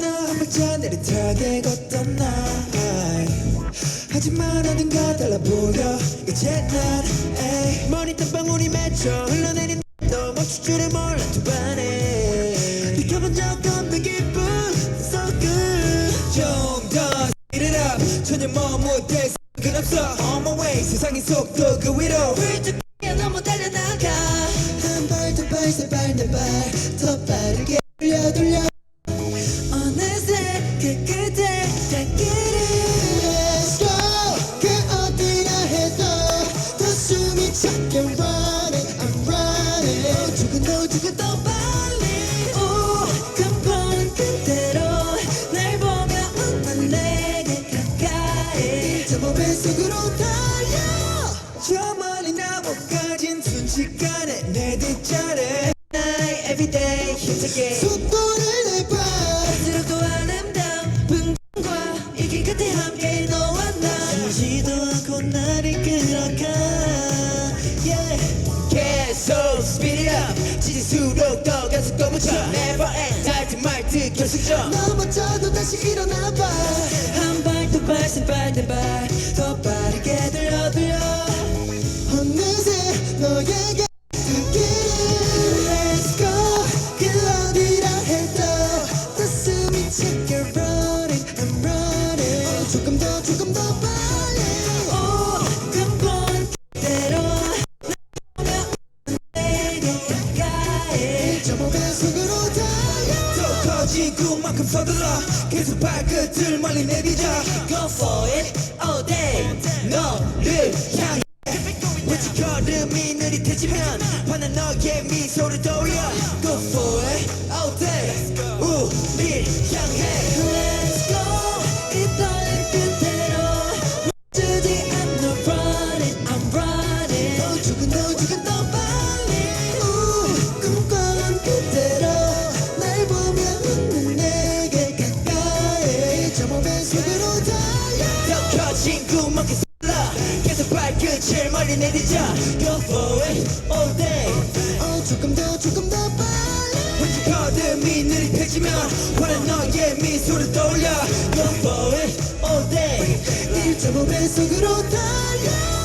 쿨하게 걷던 날 하지만 어딘가 달라 보여. 이제 난 머리 땀 방울이 맺혀 흘러내린 너 멈출 줄을 몰라 두 반에. 느껴본 적 없는 기분 So good. 좀더 Speed it up 전혀 머무대 생각은 없어. On my way. 세상의 속도 그 위로. 훌쩍 뛰어 넘어 달려나가. 한 발 두 발 세 발 네 발. 더 빠르게 돌려 돌려 순식간에 내 뒷자리 Night everyday 힘차게. 속도를 내봐. 더 아름다운 풍경과 이 길 끝에 함께 너와 나. 숨지도 않고 나를 끌어가. Yeah 지질수록 더 가속도 붙여 Never end. 닿을 말듯 결승점 넘어져도 다시 일어나봐. 한 발 두발세발네 발. 더 빠르게 들려 들려. 어느새 너에게 조금 더 조금 더 몸의 속으로 달려 더 커진 꿈만큼 서둘러 계속 발끝을 멀리 내디뎌 Go for it all day 너를 향해 왠지 걸음이 느릿해지면 환한 너의 미소를 떠올려 Go for it all day 우릴 속으로 달려. 더 커진 꿈만큼 쏠라. 계속 발끝을 멀리 내디뎌 Go for it all day. 어 조금 더 조금 더 빨리. 왠지 거듭이 느릿해지면 환한 너의 미소를 떠올려. Go for it all day. 일저 몸의 속으로 달려